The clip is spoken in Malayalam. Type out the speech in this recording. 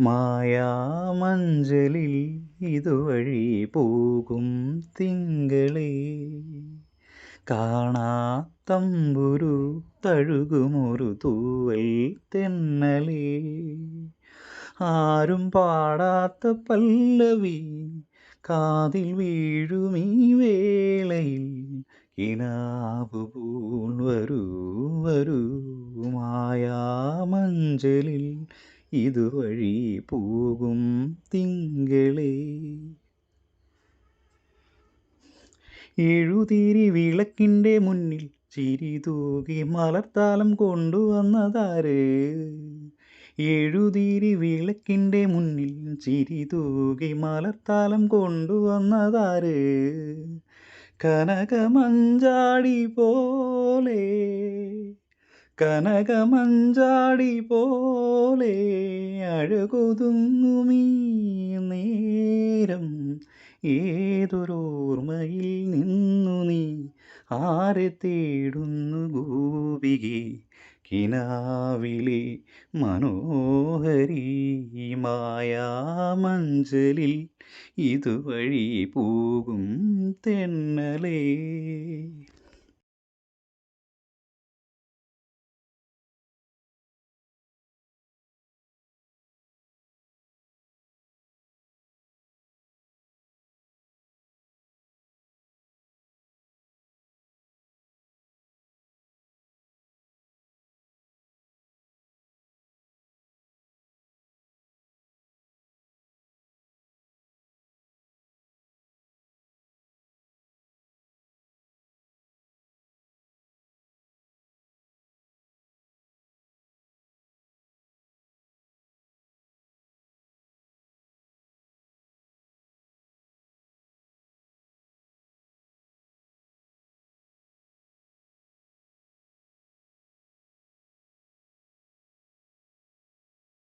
മായാമഞ്ചലിൽ ഇതുവഴി പോകും തിങ്കളേ. കാണാത്തമ്പുരു തഴുകുമൊരു തൂവൽ തെന്നലേ. ആരും പാടാത്ത പല്ലവി കാതിൽ വീഴുമീ വേളയിൽ. കിനാവ് പൂൾ വരൂ വരൂ മായാമഞ്ചലിൽ ഇതുവഴി പോകും തിങ്കളേ. എഴുതിരി വിളക്കിന്റെ മുന്നിൽ ചിരി തൂകി മലർത്താലം കൊണ്ടുവന്നതാര്? എഴുതിരി വിളക്കിന്റെ മുന്നിൽ ചിരി തൂകി മലർത്താലം കൊണ്ടുവന്നതാര്? കനകമഞ്ചാടി പോലെ കനകമഞ്ചാടി പോലെ അഴകൊതുങ്ങുമീ നേരം. ഏതൊരോർമ്മയിൽ നിന്നു നീ ആരെ തേടുന്നു ഗോപികെ? കിനാവിലെ മനോഹരി മായാമഞ്ചലിൽ ഇതുവഴി പോകും തെന്നലേ.